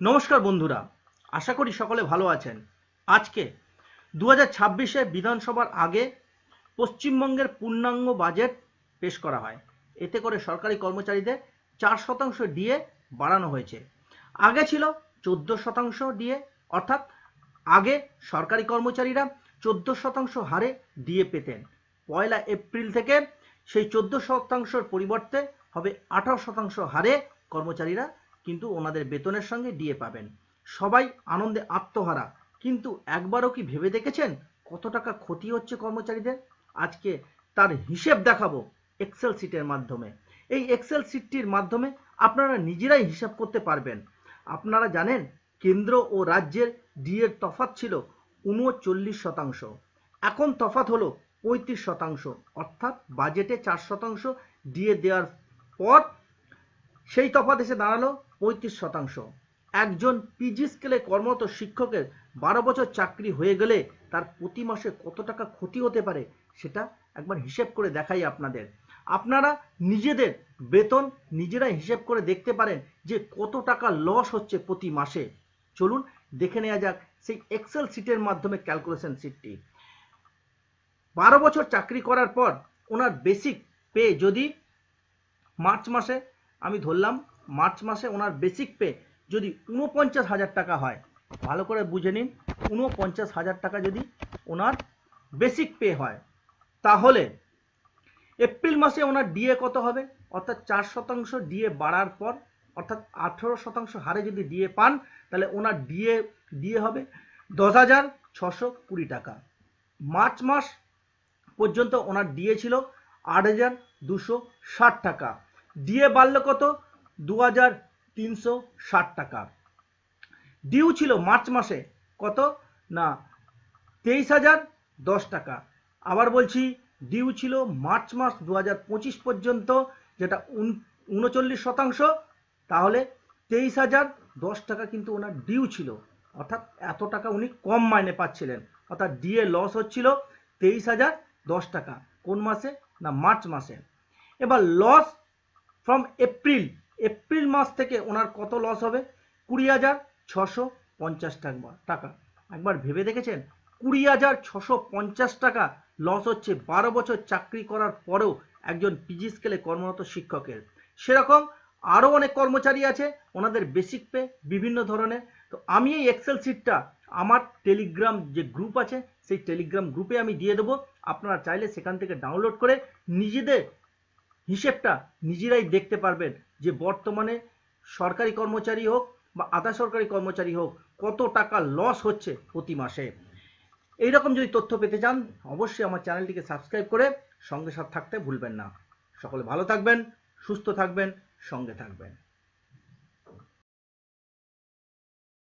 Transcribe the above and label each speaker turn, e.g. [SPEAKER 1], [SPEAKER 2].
[SPEAKER 1] নমস্কার বন্ধুরা, আশা করি সকলে ভালো আছেন। আজকে দু হাজার ছাব্বিশে বিধানসভার আগে পশ্চিমবঙ্গের পূর্ণাঙ্গ বাজেট পেশ করা হয়। এতে করে সরকারি কর্মচারীদের চার শতাংশ ডিএ বাড়ানো হয়েছে। আগে ছিল চোদ্দ শতাংশ ডিএ, অর্থাৎ আগে সরকারি কর্মচারীরা চোদ্দ শতাংশ হারে ডিএ পেতেন। পয়লা এপ্রিল থেকে সেই চোদ্দ শতাংশের পরিবর্তে হবে আঠারো শতাংশ হারে কর্মচারীরা কিন্তু ওনাদের বেতনের সঙ্গে ডিএ পাবেন। সবাই আনন্দে আত্মহারা। কিন্তু একবারও কি ভেবে দেখেছেন কত টাকা ক্ষতি হচ্ছে কর্মচারীদের? আজকে তার হিসেব দেখাবো এক্সেল সিটের মাধ্যমে। এই এক্সেল সিটটির মাধ্যমে আপনারা নিজেরাই হিসাব করতে পারবেন। আপনারা জানেন, কেন্দ্র ও রাজ্যের ডিএর তফাত ছিল উনচল্লিশ শতাংশ। এখন তফাত হলো পঁয়ত্রিশ শতাংশ। অর্থাৎ বাজেটে চার শতাংশ ডিএ দেওয়ার পর সেই তফাৎ এসে দাঁড়াল পঁয়ত্রিশ শতাংশ। একজন পিজি স্কেলে কর্মরত শিক্ষকের বারো বছর চাকরি হয়ে গেলে তার প্রতি মাসে কত টাকা ক্ষতি হতে পারে সেটা একবার হিসেব করে দেখাই আপনাদের। আপনারা নিজেদের বেতন নিজেরাই হিসেব করে দেখতে পারেন যে কত টাকা লস হচ্ছে প্রতি মাসে। চলুন দেখে নেওয়া যাক সেই এক্সেল সিটের মাধ্যমে ক্যালকুলেশন সিটটি বারো বছর চাকরি করার পর ওনার বেসিক পে যদি মার্চ মাসে আমি ধরলাম মার্চ মাসে ওনার বেসিক পে যদি উনপঞ্চাশ হাজার টাকা হয়। ভালো করে বুঝে নিন উনপঞ্চাশ হাজার টাকা যদি ওনার বেসিক পে হয়, তাহলে এপ্রিল মাসে ওনার ডিএ কত হবে? অর্থাৎ চার শতাংশ ডিএ বাড়ার পর, অর্থাৎ আঠেরো শতাংশ হারে যদি ডিএ পান, তাহলে ওনার ডিএ ডিএ হবে দশ হাজার ছশো কুড়ি টাকা। মার্চ মাস পর্যন্ত ওনার ডিএ ছিল আট হাজার দুশো ষাট টাকা। ডিএ বাড়লো কত? দু হাজার তিনশো ষাট টাকা। ডিউ ছিল মার্চ মাসে কত? না, তেইশ হাজার দশ টাকা। আবার বলছি, ডিউ ছিল মার্চ মাস দু হাজার পঁচিশ পর্যন্ত, যেটা উনচল্লিশ শতাংশ, তাহলে তেইশ হাজার দশ টাকা কিন্তু ওনার ডিউ ছিল। অর্থাৎ এত টাকা উনি কম মাইনে পাচ্ছিলেন। অর্থাৎ ডিএ লস হচ্ছিল তেইশ হাজার দশ টাকা। কোন মাসে? না, মার্চ মাসে। এবার লস ফ্রম এপ্রিল এপ্রিল মাস থেকে ওনার কত লস হবে? কুড়ি হাজার ছশো পঞ্চাশ টাকা। টাকা। একবার ভেবে দেখেছেন? কুড়ি হাজার ছশো পঞ্চাশ টাকা লস হচ্ছে বারো বছর চাকরি করার পরেও একজন পিজি স্কেলে কর্মরত শিক্ষকের। সেরকম আরও অনেক কর্মচারী আছে, ওনাদের বেসিক পে বিভিন্ন ধরনের। তো আমি এই এক্সেল সিটটা আমার টেলিগ্রাম যে গ্রুপ আছে, সেই টেলিগ্রাম গ্রুপে আমি দিয়ে দেবো। আপনারা চাইলে সেখান থেকে ডাউনলোড করে নিজেদের হিসেবটা নিজেরাই দেখতে পারবেন যে বর্তমানে সরকারি কর্মচারী হোক বা আধা সরকারি কর্মচারী হোক কত টাকা লস হচ্ছে প্রতি মাসে। এইরকম যদি তথ্য পেতে চান, অবশ্যই আমার চ্যানেলটিকে সাবস্ক্রাইব করে সঙ্গে সাথে থাকতে ভুলবেন না। সকলে ভালো থাকবেন, সুস্থ থাকবেন, সঙ্গে থাকবেন।